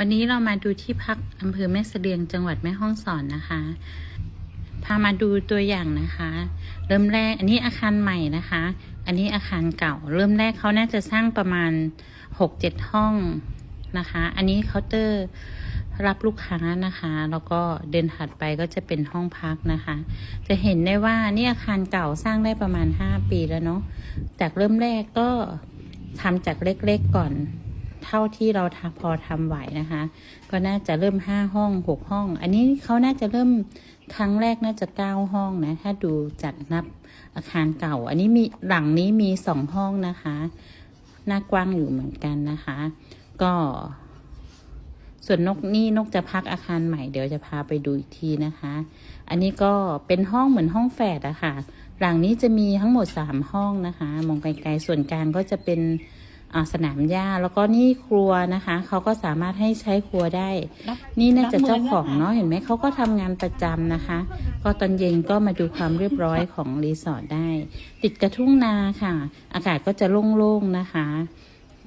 วันนี้เรามาดูที่พักอำเภอแม่เสลียงจังหวัดแม่ฮ่องสอนนะคะ พามาดูตัวอย่างนะคะ เริ่มแรกอันนี้อาคารใหม่นะคะ อันนี้อาคารเก่า เริ่มแรกเขาน่าจะสร้างประมาณหกเจ็ดห้องนะคะ อันนี้เคาน์เตอร์รับลูกค้านะคะ แล้วก็เดินถัดไปก็จะเป็นห้องพักนะคะ จะเห็นได้ว่านี่อาคารเก่าสร้างได้ประมาณ 5 ปีแล้วเนาะจากเริ่มแรกก็ทำจากเล็กๆก่อน เท่าที่เราทพอทำไหวนะคะ ก็น่าจะเริ่มห้าห้องหกห้อง อันนี้เขาน่าจะเริ่มครั้งแรกน่าจะเก้าห้องนะ ถ้าดูจากนับอาคารเก่า อันนี้มีหลังนี้มีสองห้องนะคะหน้ากว้างอยู่เหมือนกันนะคะ ก็ ส่วนนกนี่นกจะพักอาคารใหม่เดี๋ยวจะพาไปดูอีกทีนะคะ อันนี้ก็เป็นห้องเหมือนห้องแฝดอะค่ะ หลังนี้จะมีทั้งหมดสามห้องนะคะ มองไกลๆส่วนกลางก็จะเป็น สนามหญ้าแล้วก็นี่ครัวนะคะเขาก็สามารถให้ใช้ครัวได้ นี่น่าจะเจ้าของเนาะเห็นไหมเขาก็ทำงานประจำนะคะ ก็ตอนเย็นก็มาดูความเรียบร้อยของรีสอร์ทได้ ติดกระทุ่งนาค่ะ อากาศก็จะโล่งๆนะคะ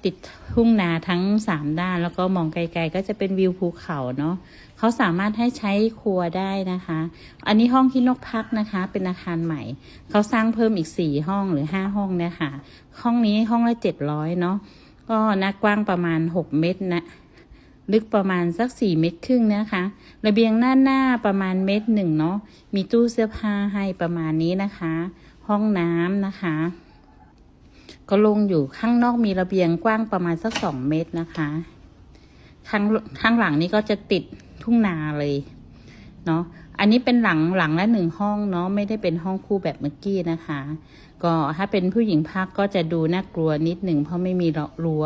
ติดทุ่งนาทั้งสามด้าน แล้วก็มองไกลๆ ก็จะเป็นวิวภูเขาเนาะเขาสามารถให้ใช้ครัวได้นะคะ อันนี้ห้องที่นกพักนะคะ เป็นอาคารใหม่ เขาสร้างเพิ่มอีกสี่ห้องหรือห้าห้องเนี่ยค่ะ ห้องนี้ห้องละเจ็ดร้อยเนาะก็น้ากว้างประมาณหกเมตรนะลึกประมาณสักสี่เมตรครึ่งนะคะ ระเบียงหน้าหน้าประมาณเมตรหนึ่งเนาะมีตู้เสื้อผ้าให้ประมาณนี้นะคะ ห้องน้ำนะคะ ก็ลงอยู่ข้างนอกมีระเบียงกว้างประมาณสักสองเมตรนะคะ ข้างข้างหลังนี้ก็จะติดทุ่งนาเลยเนาะอันนี้เป็นหลังหลังละหนึ่งห้องเนาะไม่ได้เป็นห้องคู่แบบเมื่อกี้นะคะ ก็ถ้าเป็นผู้หญิงพักก็จะดูน่ากลัวนิดหนึ่งเพราะไม่มีรั้ว